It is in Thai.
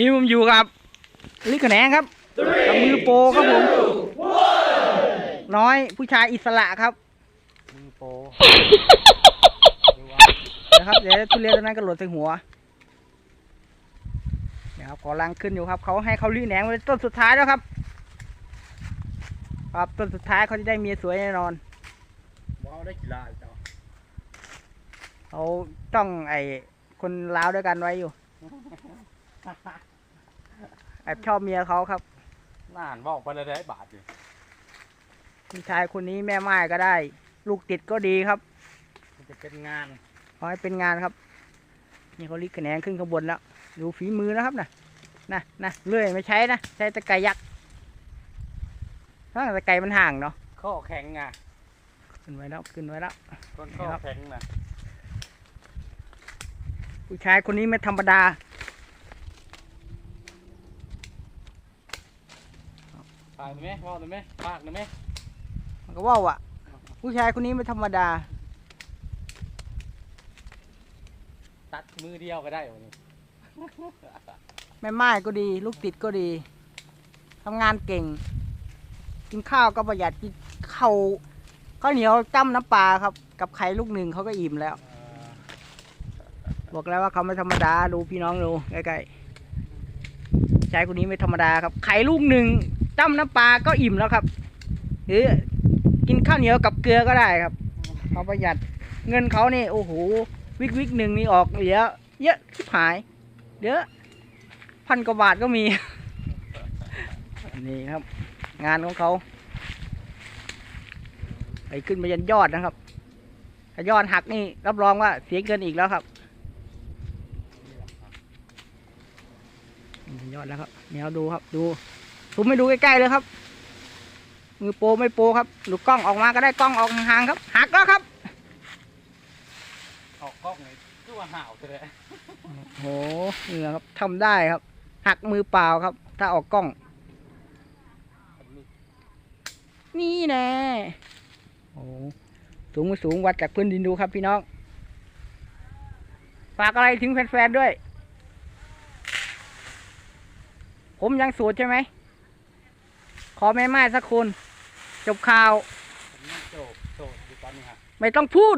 นี่ผมอยู่กับลิขแขนงครับกับมือโปรครับผม น้อยผู้ชายอิสระครับ มือโปรนะครับเดี๋ยวทุเรียนตัวนั้นก็หล่นใส่หัวเนี่ยครับขอลังขึ้นอยู่ครับเขาให้เขาลิขแขนงไว้ต้นสุดท้ายแล้วครับ ครับต้นสุดท้ายเขาจะได้เมียสวยแน่นอนว้าวได้กี่ลายเจ้าเขาต้องไอคนลาวด้วยกันไว้อยู่ แอบชอบเมียเขาครับ น่านบอกไปเลยได้บาทอยู่ผู้ชายคนนี้แม่ไม้ก็ได้ ลูกติดก็ดีครับ มันจะเป็นงานขอให้เป็นงานครับ นี่เขาลิกคะแนนขึ้นขางบวนแล้ว ดูฝีมือนะครับนะนะนะเลื่อยไม่ใช้นะ ใช้ตะไคร้ยักษ์ถ้าตะไคร้มันห่างเนาะ ข้อแข็งไงขึ้นไว้แล้ว ขึ้นไว้แล้ว คนข้อครับแข็งนะผู้ชายคนนี้ไม่ธรรมดาากหน่อยไหมว่าหน่อยไหมปากหน่อยไหมมันก็ว่าอะ ผู้ชายคนนี้ไม่ธรรมดา ตัดมือเดียวก็ได้วันนี้แม่ไม้ก็ดี ลูกติดก็ดีทำงานเก่ง กินข้าวก็ประหยัดกินข้าวข้าวเหนียวจ้ำน้ำปลาครับ กับไข่ลูกหนึ่งเขาก็อิ่มแล้วเอ่อบอกแล้วว่าเขาไม่ธรรมดาดูพี่น้องดูใกล้ๆชายคนนี้ไม่ธรรมดาครับไข่ลูกหนึ่ง จ้ำน้ำปลาก็อิ่มแล้วครับ หรือกินข้าวเหนียวกับเกลือก็ได้ครับเขาประหยัดเงินเขานี่โอ้โหวิกวิกหนึ่งนี่ออกเหลือเยอะที่หายเยอะพันกว่าบาทก็มี นี่ครับ งานของเขาไปขึ้นไปยันยอดนะครับถ้ายอดหักนี่รับรองว่าเสียเงินอีกแล้วครับยอดแล้วครับเดี๋ยวดูครับดู ซูมไม่ดูใกล้ๆเลยครับ มือโปรไม่โปรครับดูกล้องออกมาก็ได้กล้องออกห่างๆครับ หักแล้วครับออกกล้องเลยคือว่าห่าวเลยโหเหงื่อครับทำได้ครับ หักมือเปล่าครับ ถ้าออกกล้อง นี่แน่โอ้สูงไม่สูงวัดจากพื้นดินดูครับพี่น้อง ฝากอะไรถึงแฟนๆด้วย ผมยังโสูตรใช่ไหมข อแม่ไม้สักคน จบข่าวผมนี่โจบโจบอยู่ตอนนี้ฮะไม่ต้องพูด